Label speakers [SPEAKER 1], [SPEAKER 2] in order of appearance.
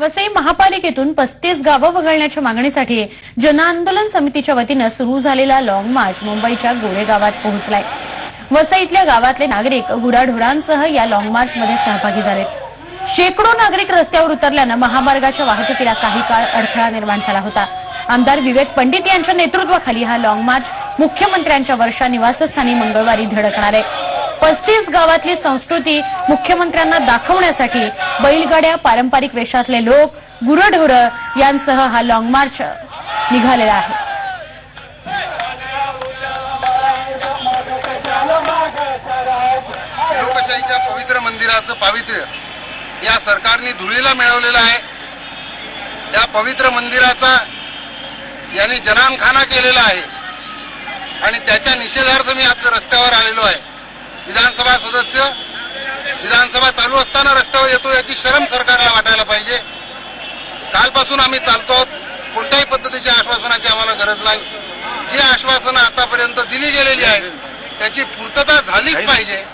[SPEAKER 1] वसई महापालिकेतून पस्तीस गावं वगळण्याच्या मागणीसाठी जनआंदोलन समितीच्या वतीनं सुरू झालेला लाँग मार्च मुंबईच्या गोरेगावात पोहोचलाय. वसईतल्या गावातले नागरिक गुराढोरांसह या लॉंग मार्चमध्ये सहभागी झालेत. शेकडो नागरिक रस्त्यावर उतरल्यानं महामार्गाच्या वाहतुकीला काही काळ अडथळा निर्माण झाला होता. आमदार विवेक पंडित यांच्या नेतृत्वाखाली हा लाँग मार्च मुख्यमंत्र्यांच्या वर्षा निवासस्थानी मंगळवारी धडकणार आहे. पस्तीस गावातली संस्कृती मुख्यमंत्र्यांना दाखवण्यासाठी बैलगाड्या पारंपरिक वेशातले लोक गुरढोरं यांसह हा लॉंग मार्च निघालेला आहे.
[SPEAKER 2] लोकशाहीच्या पवित्र मंदिराचं पावित्र्य या सरकारने धुळीला मिळवलेलं आहे. त्या पवित्र मंदिराचा यांनी जनानखाना केलेला आहे. आणि त्याच्या निषेधार्थ मी आज रस्त्यावर आलेलो सदस्य विधानसभा चालू असताना रस्त्यावर येतो याची शरम सरकारला वाटायला पाहिजे. कालपासून आम्ही चालतो आहोत. कोणत्याही पद्धतीच्या आश्वासनाची आम्हाला गरज नाही. जी आश्वासनं आतापर्यंत दिली गेलेली आहेत त्याची पूर्तता झालीच पाहिजे.